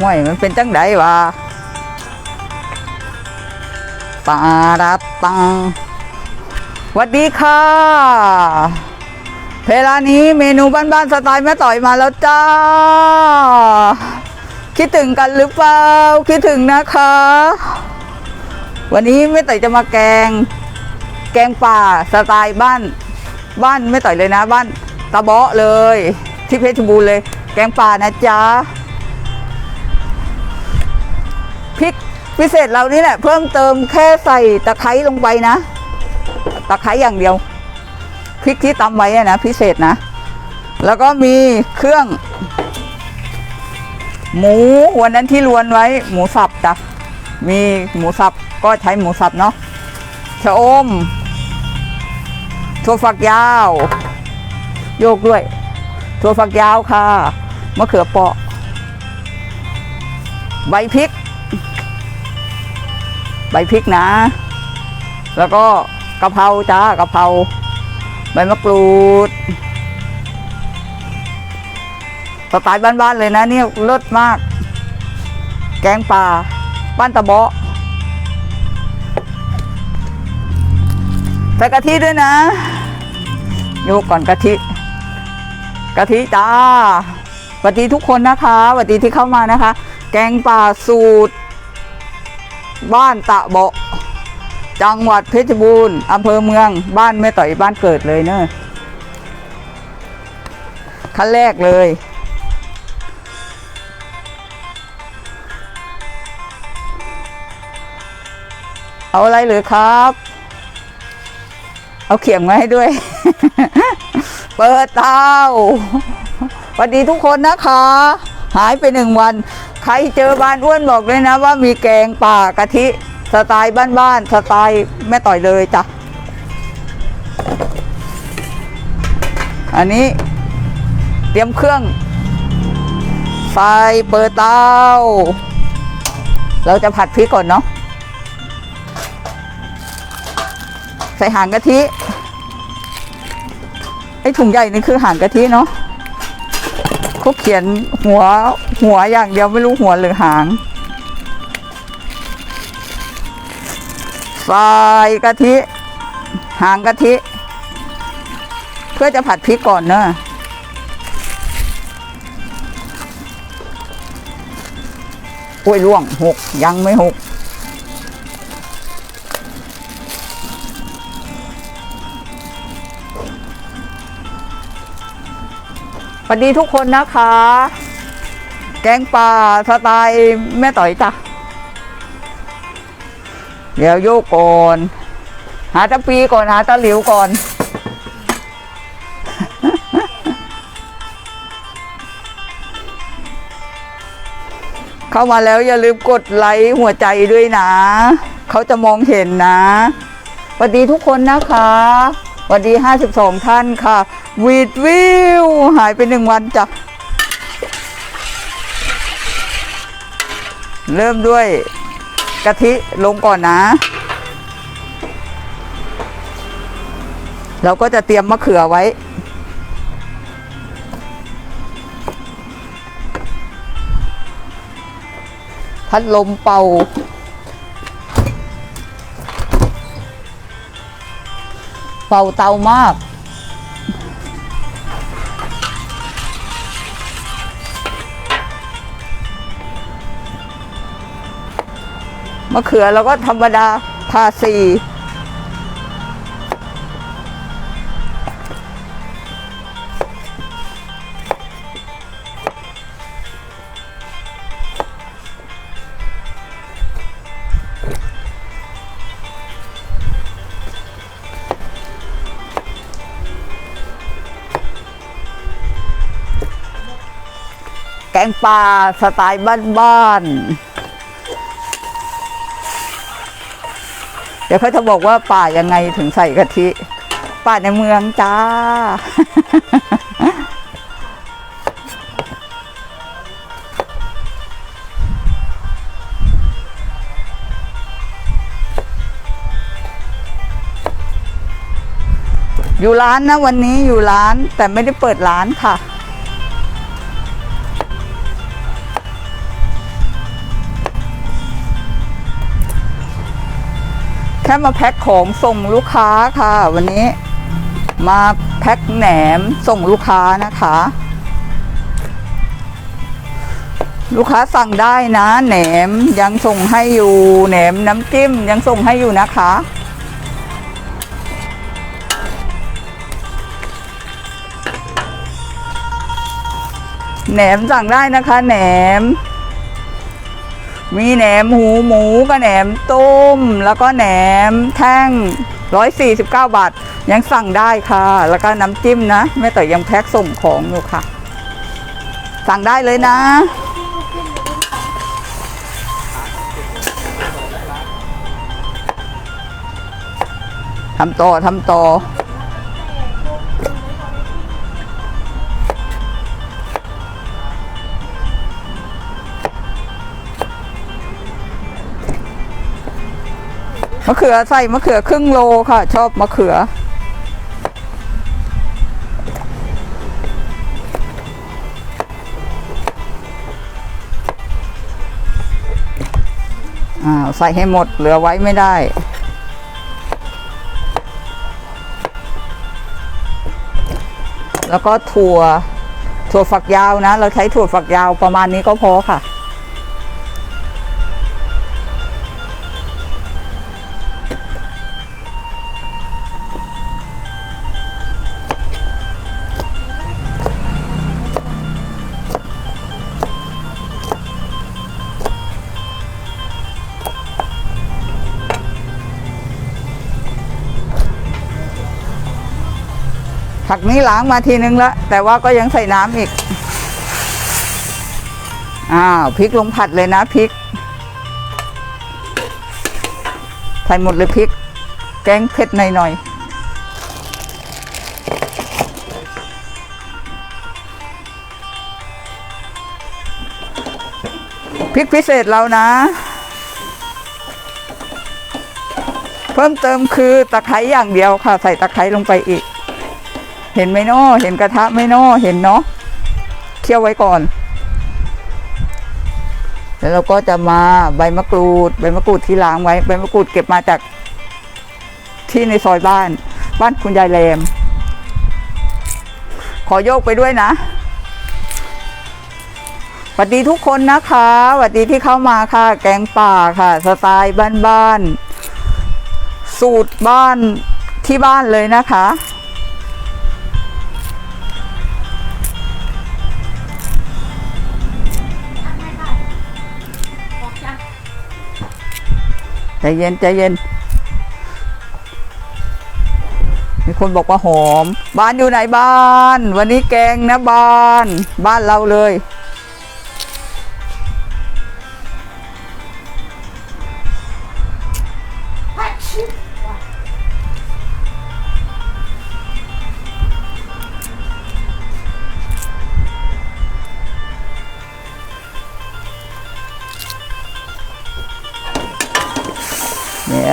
มวยมันเป็นจังไดวะปาราตังสวัสดีค่ะเวลานี้เมนูบ้านๆสไตล์แม่ต่อยมาแล้วจ้า คิดถึงกันหรือเปล่า คิดถึงนะคะ วันนี้แม่ต่อยจะมาแกง แกงป่าสไตล์บ้าน บ้านแม่ต่อยเลยนะ บ้านตะเบาะเลย ที่เพชรบูรณ์เลย แกงป่านะจ๊ะ พริกพิเศษเรานี่แหละ เพิ่มเติมแค่ใส่ตะไคร้ลงไปนะ ตะไคร้อย่างเดียวพริกที่ตำไว้นะพิเศษนะ แล้วก็มีเครื่อง หมูวันนั้นที่ลวนไว้ หมูสับจ้ะมีหมูสับก็ใช้หมูสับเนาะชะอมถั่วฝักยาว โยกด้วยถั่วฝักยาวค่ะมะเขือเปราะ ใบพริก ใบพริกนะ แล้วก็กะเพราจ้ากะเพราใบมะกรูดสไตล์บ้านๆเลยนะเนี่ยเลิศมาก แกงป่าบ้านตะเบาะใส่กะทิด้วยนะโยกก่อนกะทิกะทิจ้าสวัสดีทุกคนนะคะสวัสดีที่เข้ามานะคะ แกงป่าสูตร บ้านตะเบาะจังหวัดเพชรบูรณ์อำเภอเมือง บ้านแม่ต่อยบ้านเกิดเลยเนอะขั้นแรกเลย เอาอะไรหรือครับ เอาเขียงมาให้ด้วย เปิดเตาสวัสดีทุกคนนะคะ หายไปหนึ่งวัน ครเจอบ้านอ้วนบอกเลยนะว่ามีแกงป่ากะทิสไตล์บ้านๆสไตล์แม่ต่อยเลยจ้ะ อันนี้เตรียมเครื่อง ไฟเปิดเตา เราจะผัดพริกก่อนเนาะ ใส่หางกะทิ ไอ้ถุงใหญ่นี่คือหางกะทิเนาะ เขาเขียนหัวหัวอย่างเดียวไม่รู้หัวหรือหางใส่กะทิ หางกะทิ เพื่อจะผัดพริกก่อนเนอะโอ้ยล่วงหกยังไม่หก สวัสดีทุกคนนะคะ แกงป่าสไตล์แม่ต่อยจ้ะ เดี๋ยวโยกก่อน หาตะปีก่อน หาตะหลิวก่อนเข้ามาแล้วอย่าลืมกดไลค์หัวใจด้วยนะ เขาจะมองเห็นนะสวัสดีทุกคนนะคะ วัสดี 52 ท่านค่ะวีดวิว หายไปหนึ่งวันจ้ะ เริ่มด้วยกะทิลงก่อนนะ เราก็จะเตรียมมะเขือไว้ พัดลมเป่า เบาเตามาก มะเขือเราก็ธรรมดาพาสี งปลาสไตล์บ้านๆ เดี๋ยวเขาจะบอกว่าป่ายังไงถึงใส่กะทิ ป่าในเมืองจ้า อยู่ร้านนะวันนี้อยู่ร้านแต่ไม่ได้เปิดร้านค่ะ ค่มาแพ็คของส่งลูกค้าค่ะ วันนี้มาแพ็คแหนมส่งลูกค้านะคะ ลูกค้าสั่งได้นะ แหนมยังส่งให้อยู่ แหนมน้ำจิ้มยังส่งให้อยู่นะคะแหนมสั่งได้นะคะแหนม มีแหนมหูหมูกับแหนมต้ม แล้วก็แหนมแท่ง 149 บาท ยังสั่งได้ค่ะ แล้วก็น้ำจิ้มนะแม่ต่อยยังแพ็คส่งของอยู่ค่ะ สั่งได้เลยนะ ทำต่อทำต่อ มะเขือใส่มะเขือครึ่งโลค่ะ ชอบมะเขืออ่าวใส่ให้หมดเหลือไว้ไม่ได้แล้วก็ถั่วถั่วฝักยาวนะ เราใช้ถั่วฝักยาวประมาณนี้ก็พอค่ะ กนี้ล้างมาทีนึงแล้ว แต่ว่าก็ยังใส่น้ำอีก อ้าวพริกลงผัดเลยนะพริกใส่หมดเลยพริก แกงเผ็ดหน่อยๆพริกพิเศษเรานะ เพิ่มเติมคือตะไคร้อย่างเดียวค่ะ ใส่ตะไคร้ลงไปอีก เห็นไหมเนาะเห็นกระทะไหมเนาะเห็นเนาะเคี่ยวไว้ก่อน แล้วเราก็จะมาใบมะกรูด ใบมะกรูดที่ล้างไว้ ใบมะกรูดเก็บมาจากที่ในซอยบ้าน บ้านคุณยายแรม ขอโยกไปด้วยนะสวัสดีทุกคนนะคะสวัสดีที่เข้ามาค่ะ แกงป่าค่ะ สไตล์บ้านๆสูตรบ้านที่บ้านเลยนะคะ ใจเย็นใจเย็น มีคนบอกว่าหอม บ้านอยู่ไหนบ้าน วันนี้แกงนะบ้าน บ้านเราเลย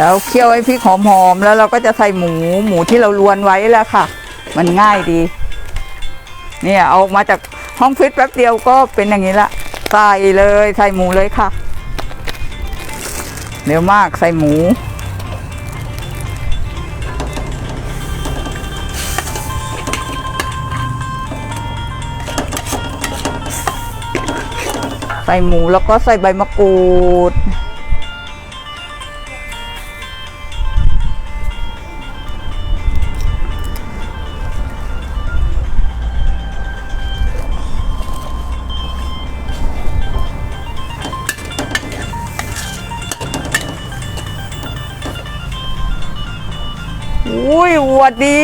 เดี๋ยวเคี่ยวให้พริกหอมๆแล้วเราก็จะใส่หมูหมูที่เราลวนไว้แล้วค่ะ มันง่ายดี เนี่ยเอามาจากห้องฟิตแป๊บเดียวก็เป็นอย่างนี้ละใส่เลยใส่หมูเลยค่ะเร็วมากใส่หมู ใส่หมูแล้วก็ใส่ใบมะกรูด วัดดี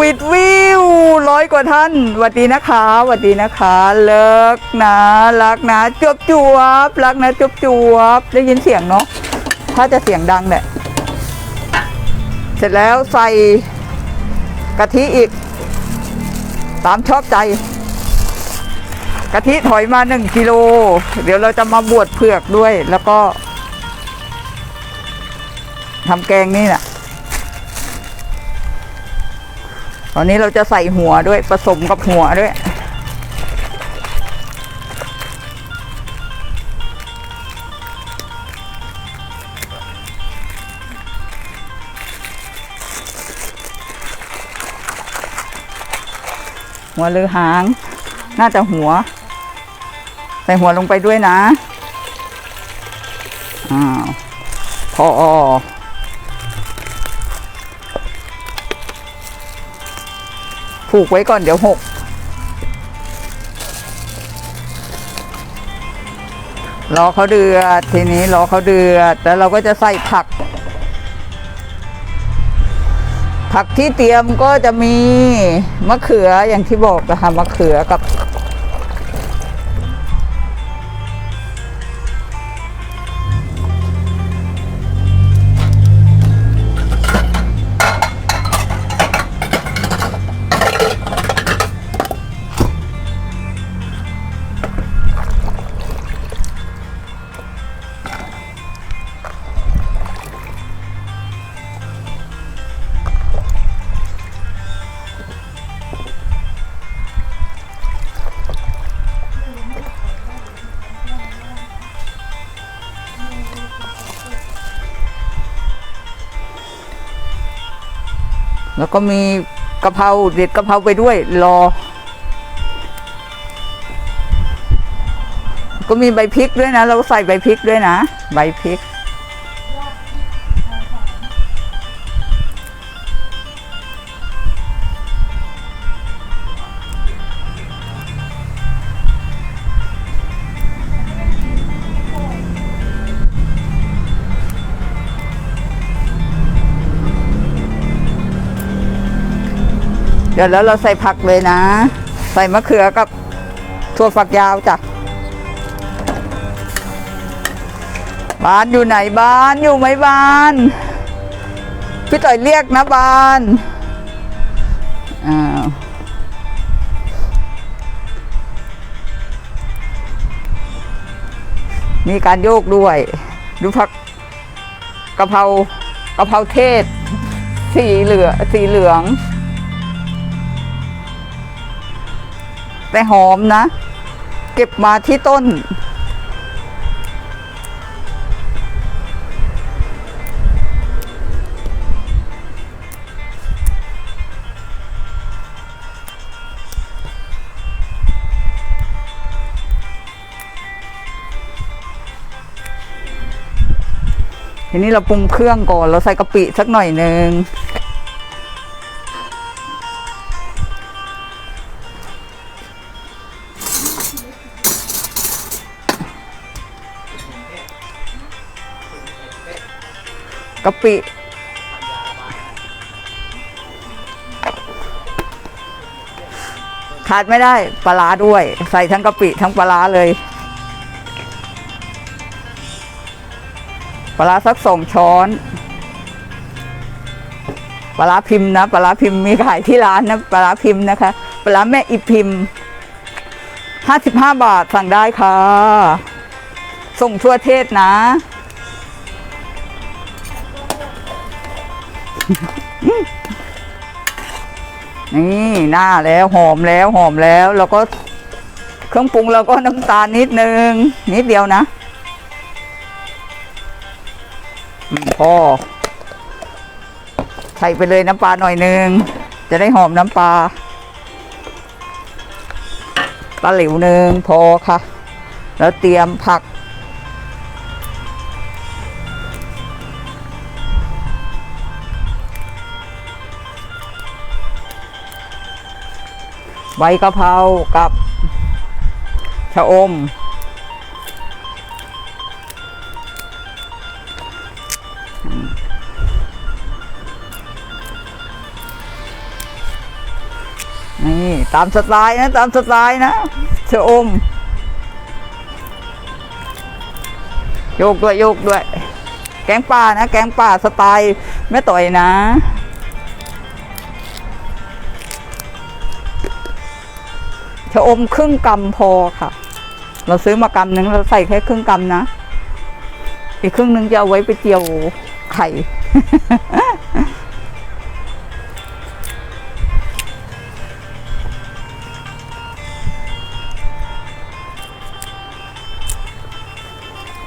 วิดวิวร้อยกว่าท่านหวัดดีนะคะหวัดดีนะคะ เลิกนะรักนะจวบจวบรักนะจวบจวบได้ยินเสียงเนาะถ้าจะเสียงดังแหละเสร็จแล้วใส่กะทิอีก ตามชอบใจกะทิถอยมาหนึ่งกิโล เดี๋ยวเราจะมาบวชเผือกด้วย แล้วก็ทำแกงนี่แหละ อนนี้เราจะใส่หัวด้วยผสมกับหัวด้วย หัวหรือหาง น่าจะหัว ใส่หัวลงไปด้วยนะ อ้าว พอ ผูกไว้ก่อนเดี๋ยวหกรอเขาเดือด ทีนี้รอเขาเดือด แล้วเราก็จะใส่ผัก ผักที่เตรียมก็จะมีมะเขืออย่างที่บอกนะคะมะเขือกับ แล้วก็มีกะเพราเด็ดกะเพราไปด้วยรอ ก็มีใบพริกด้วยนะ เราใส่ใบพริกด้วยนะ ใบพริก ดี๋ยวแล้วเราใส่ผักเลยนะ ใส่มะเขือกับถั่วฝักยาวจ้ะบานอยู่ไหนบานอยู่ไหมบานพี่ต่อยเรียกนะบานอ้าวมีการโยกด้วย ดูผักกะเพรากะเพราเทศ สีเหลืองสีเหลือง แต่หอมนะ เก็บมาที่ต้น ทีนี้เราปรุงเครื่องก่อน เราใส่กะปิสักหน่อยหนึ่ง กะปิขาดไม่ได้ปลาร้าด้วย ใส่ทั้งกะปิทั้งปลาร้าเลย ปลาร้าสักสองช้อน ปลาร้าพิมพ์นะ ปลาร้าพิมพ์มีขายที่ร้านนะ ปลาร้าพิมพ์นะคะ ปลาร้าแม่อีพิมพ์ห้าสิบห้าบาทสั่งได้ค่ะ ส่งทั่วเทศนะ นี่หน้าแล้วหอมแล้วหอมแล้ว แล้วก็เครื่องปรุงเราก็น้ำตาลนิดนึง นิดเดียวนะพอใส่ไปเลยน้ำปลาหน่อยนึง จะได้หอมน้ำปลาปลาหลิวหนึ่งพอค่ะ แล้วเตรียมผัก ใบกะเพรากับชะอม นี่ตามสไตล์นะ ตามสไตล์นะชะอม โยกด้วยโยกด้วย แกงป่านะ แกงป่าสไตล์แม่ต่อยนะ ชะอมครึ่งกำพอค่ะ เราซื้อมากำหนึ่งเราใส่แค่ครึ่งกำนะ อีกครึ่งหนึ่งจะเอาไว้ไปเจียวไข่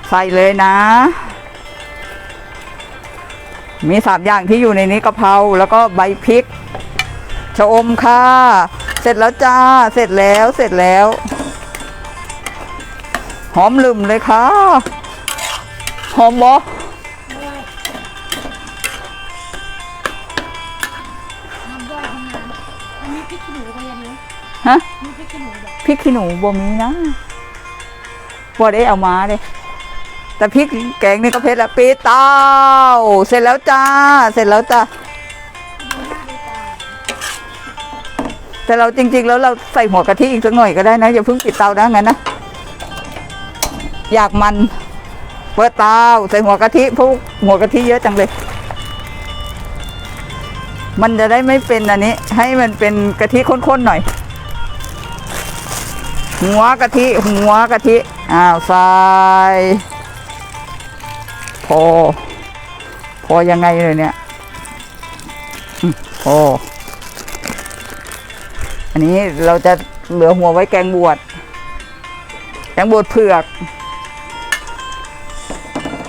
ใส่เลยนะ มีสามอย่างที่อยู่ในนี้กะเพราแล้วก็ใบพริก ชะอมค่ะ เสร็จแล้วจ้า เสร็จแล้วเสร็จแล้ว หอมลืมเลยค่ะ หอมบอทำด้วยทำงานอันนี้พริกขี้หนูก็ยังรู้ฮะนี่พริกขี้หนูแบบพริกขี้หนูบ่มีนะบ่ได้เอามาเลยแต่พริกแกงนี่ก็เผ็ดละปีเต้า เสร็จแล้วจ้า เสร็จแล้วจ้า แต่เราจริง ๆ แล้วเราใส่หัวกะทิอีกสักหน่อยก็ได้นะอย่าเพิ่งปิดเตานะงั้นนะ อยากมันเปิดเตาใส่หัวกะทิพวกหัวกะทิเยอะจังเลย มันจะได้ไม่เป็นอันนี้ ให้มันเป็นกะทิข้นๆหน่อย หัวกะทิหัวกะทิอ้าวใส่พอ พอยังไงเลยเนี่ยอืมพอ อันนี้เราจะเหลือหัวไว้แกงบวชแกงบวชเผือก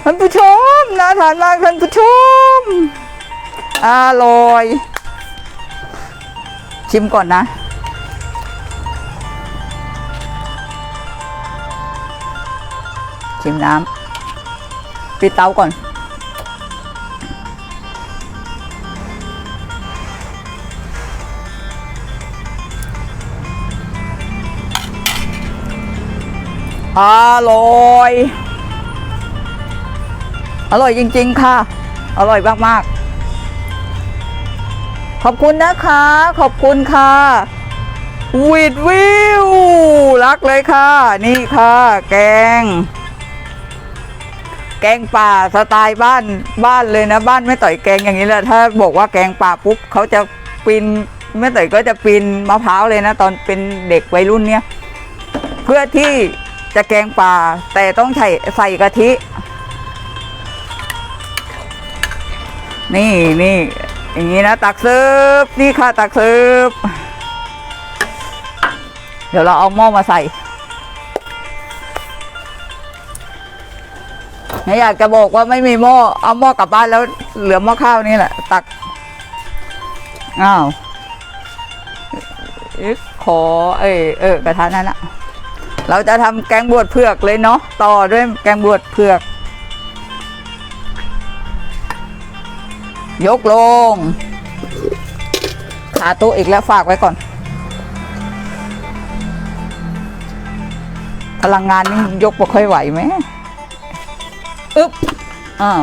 ท่านผู้ชมน่าทานมากท่านผู้ชมอร่อย ชิมก่อนนะชิมน้ำปิดเตาก่อน อร่อย อร่อยจริง ๆ ค่ะ อร่อยมาก ๆ ขอบคุณนะคะ ขอบคุณค่ะ วิดวิว รักเลยค่ะ นี่ค่ะ แกง แกงป่าสไตล์บ้านบ้านเลยนะ บ้านแม่ต่อยแกงอย่างนี้แหละ ถ้าบอกว่าแกงป่าปุ๊บเขาจะปีนแม่ต่อยก็จะปีนมะพร้าวเลยนะ ตอนเป็นเด็กวัยรุ่นเนี้ยเพื่อที่ จะแกงป่าแต่ต้องใส่ใส่กะทิ นี่นี่อย่างนี้นะตักเสิร์ฟนี่ค่ะตักเสิร์ฟเดี๋ยวเราเอาหม้อมาใส่ไม่อยากจะบอกว่าไม่มีหม้อเอาหม้อกลับบ้านแล้วเหลือหม้อข้าวนี่แหละ ตักอ้าวขอ เอยเออกระทะนั้นอะ เราจะทำแกงบวชเผือกเลยเนาะต่อด้วยแกงบวชเผือก ยกลงขาโต๊ะอีกแล้วฝากไว้ก่อน พลังงานนี่ยกบ่ค่อยไหวไหมอึ๊บอ้าว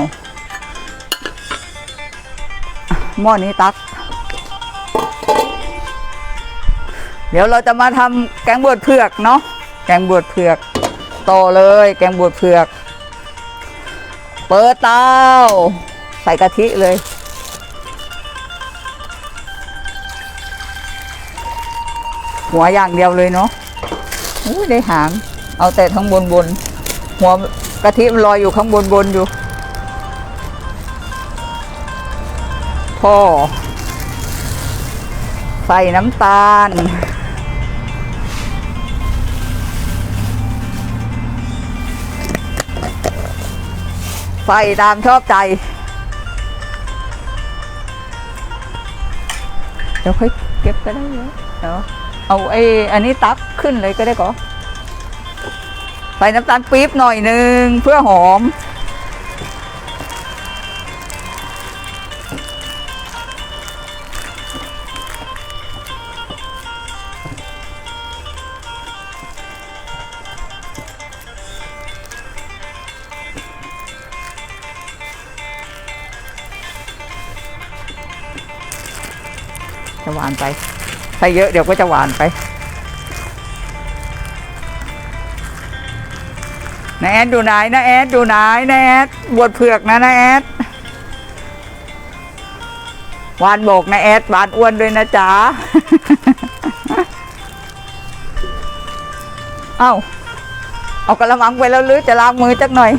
หม้อนี้ตัก เดี๋ยวเราจะมาทำแกงบวชเผือกเนาะ แกงบวชเผือกต่อเลย แกงบวชเผือก เปิดเตาใส่กะทิเลย หัวอย่างเดียวเลยเนาะอุ้ได้หาง เอาแต่ทั้งบนบน หัวกะทิมันลอยอยู่ข้างบนบนอยู่ พ่อ ใส่น้ำตาล ไปตามชอบใจ เดี๋ยวค่อยเก็บก็ได้เยอะเดี๋ยวเอาไอ้อันนี้ตักขึ้นเลยก็ได้ก่อใส่น้ำตาลปี๊บหน่อยหนึ่งเพื่อหอม ใส่เยอะเดี๋ยวก็จะหวานไปนาแอดดูไหนนาแอดดูไหนนาแอดบวชเผือกนะนาแอดหวานโบกนาแอดหวานอ้วนด้วยนะจ๊ะเอ้าเอากระมังไปแล้วหรือจะล้างมือจักหน่อย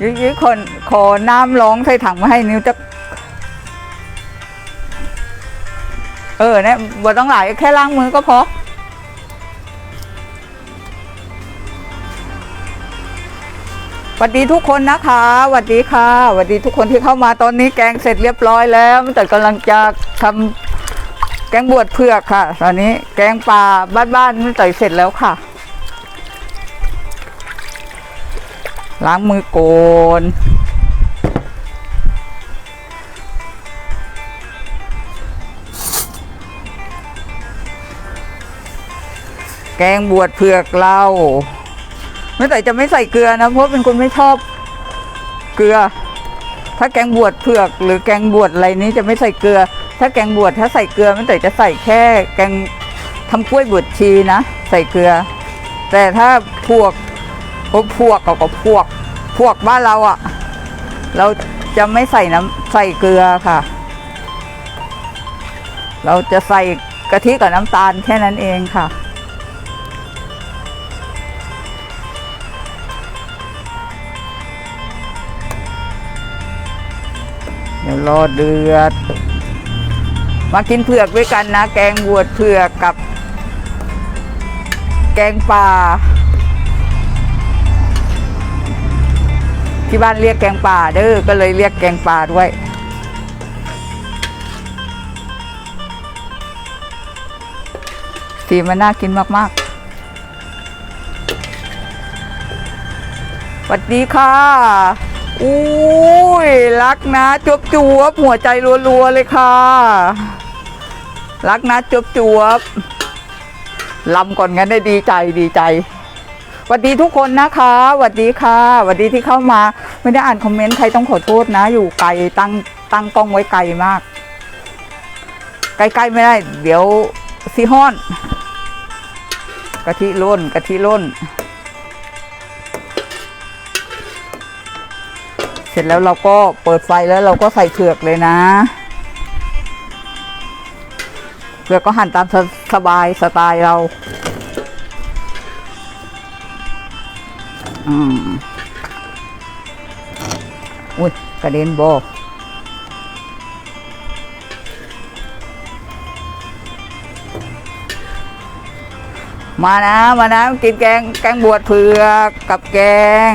ยื้ยคนขอน้ำร้องใส่ถังมาให้นิ้วจะเออเนี่ยบ่ต้องหลายแค่ล้างมือก็พอสวัสดีทุกคนนะคะสวัสดีค่ะสวัสดีทุกคนที่เข้ามาตอนนี้แกงเสร็จเรียบร้อยแล้วแต่กำลังจะทำแกงบวชเผือกค่ะ ตอนนี้แกงปลาบ้านๆมันต่อยเสร็จแล้วค่ะ ล้างมือโกนแกงบวชเผือกเราไม่แต่จะไม่ใส่เกลือนะเพราะเป็นคนไม่ชอบเกลือ ถ้าแกงบวชเผือกหรือแกงบวชอะไรนี้จะไม่ใส่เกลือ ถ้าแกงบวชถ้าใส่เกลือไม่แต่จะใส่แค่แกงทำกล้วยบวชชีนะ ใส่เกลือ แต่ถ้าพวก พวกพวกกับกับพวก พวกบ้านเราอะ่ะ เราจะไม่ใส่น้ำใส่เกลือค่ะ เราจะใส่กะทิกับน้ำตาลแค่นั้นเองค่ะ เดี๋ยวรอเดือด มากินเผือกด้วยกันนะ แกงบวชเผือกกับ แกงปลา ที่บ้านเรียกแกงป่าเด้อก็เลยเรียกแกงป่าด้วย สีมันน่ากินมากๆสวัสดีค่ะอุ้ยรักนะจวบจวบหัวใจรัวๆเลยค่ะ รักนะจวบจวบลำก่อนงั้นได้ดีใจดีใจ วัสดีทุกคนนะคะสวัสดีค่ะสวัสดีที่เข้ามาไม่ได้อ่านคอมเมนต์ใครต้องขอโทษนะ อยู่ไกลตั้งตั้งกล้องไว้ไกลมาก ใกล้ๆไม่ได้ เดี๋ยวซีฮอนกะทิล้นกะทิล้นเสร็จแล้วเราก็เปิดไฟแล้วเราก็ใส่เผือกเลยนะเผือกก็หั่นตามสสบายสไตล์เรา อืมอุ้ยกระเด็นโบมานะ มานะกินแกงแกงบวชเผือกกับแกง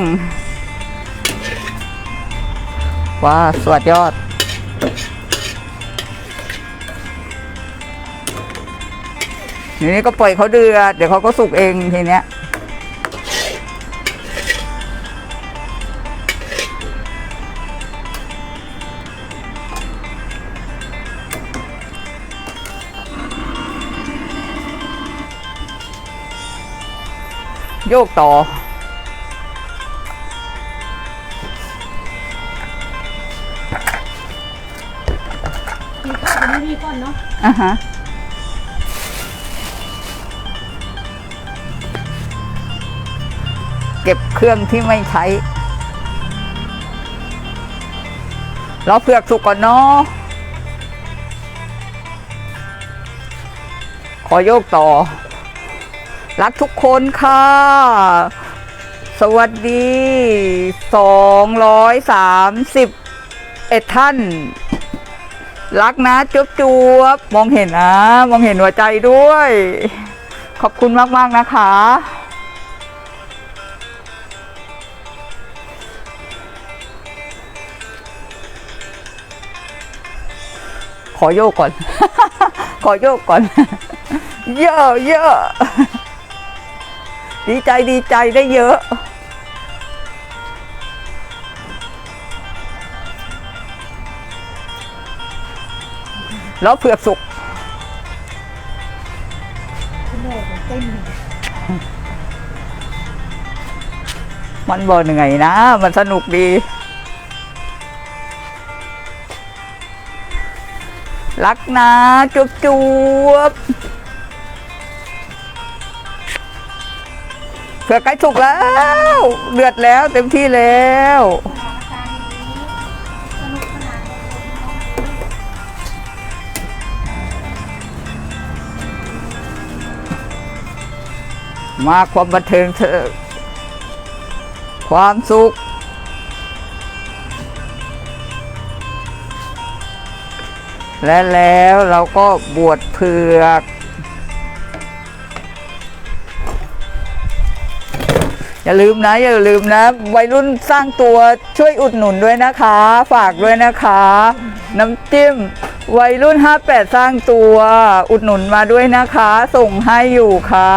ว้าสวัสดยอด ทีนี้ก็ปล่อยเขาเดือด เดี๋ยวเขาก็สุกเองทีเนี้ย โยกต่อ กินข้าวกันนี่ก่อนเนาะอะฮะ เก็บเครื่องที่ไม่ใช้ รอเผือกสุกก่อนเนาะ ขอโยกต่อ รักทุกคนค่ะ สวัสดีสองร้อยสามสิบเอ็ดท่าน รักนะจุ๊บจวบมองเห็นนะ มองเห็นหัวใจด้วย ขอบคุณมาก ๆ นะคะขอโยกก่อน ขอโยกก่อน เยอะเยอะ ดีใจดีใจได้เยอะ แล้วเผือกสุกคุณแม่ผมเต้นอยู่มันบ่เหนื่อยนะ มันสนุกดี รักนะ จุบจวบ เผือกใกล้สุกแล้ว เดือดแล้วเต็มที่แล้วมาความบันเทิงเถอความสุข และแล้วเราก็บวชเผือก อย่าลืมนะ อย่าลืมนะ วัยรุ่นสร้างตัวช่วยอุดหนุนด้วยนะคะ ฝากด้วยนะคะ น้ำจิ้ม วัยรุ่น 58 สร้างตัว อุดหนุนมาด้วยนะคะ ส่งให้อยู่ค่ะ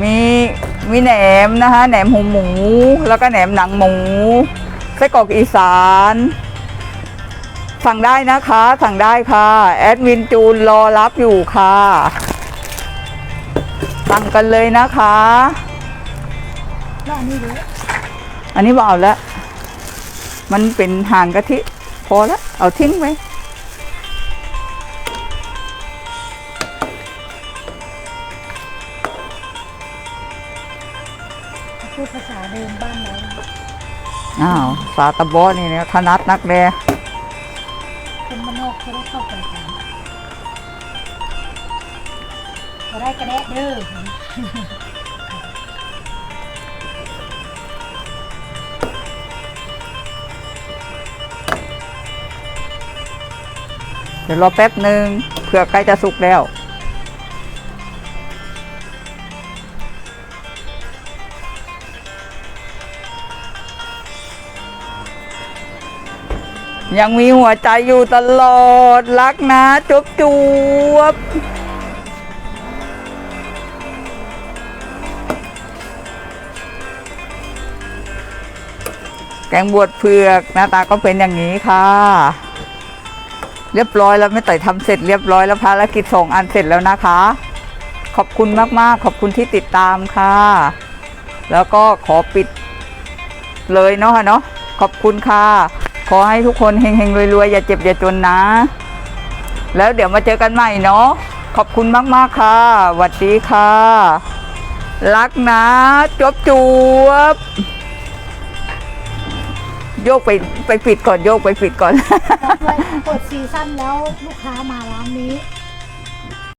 มีมีแหนมนะคะแหนมหูหมู แล้วก็แหนมหนังหมูไส้กรอกอีสาน สั่งได้นะคะ สั่งได้ค่ะ แอดมินจูนรอรับอยู่ค่ะสั่งกันเลยนะคะ แล้วอันนี้ดูอันนี้บเอาแล้วมันเป็นห่างกะทิ พอแล้วเอาทิ้งไปพูดภาษาเดิมบ้านเราอ้าว สาตะบอนี่เนี่ยถนัดนักแลคนมานนอกเขาได้เข้าไปกันเขาได้กระแดะเด้อ ดี๋ยวรอแป๊บหนึ่งเผื่อใกล้จะสุกแล้ว ยังมีหัวใจอยู่ตลอด รักนะจุ๊บจุ๊บแกงบวชเผือกหน้าตาก็เป็นอย่างนี้ค่ะ เรียบร้อยแล้วไม่ต่อยทำเสร็จเรียบร้อยแล้วภารกิจสองอันเสร็จแล้วนะคะ ขอบคุณมากๆ ขอบคุณที่ติดตามค่ะ แล้วก็ขอปิดเลยเนาะค่ะเนาะขอบคุณค่ะ ขอให้ทุกคนเฮงๆรวยๆ อย่าเจ็บอย่าจนนะ แล้วเดี๋ยวมาเจอกันใหม่เนาะขอบคุณมากๆค่ะสวัสดีค่ะ รักนะจบจวบ โยกไปไปปิดก่อนโยกไปปิดก่อน บอกด้วยเปิดซีซั่นแล้วลูกค้ามาร้านนี้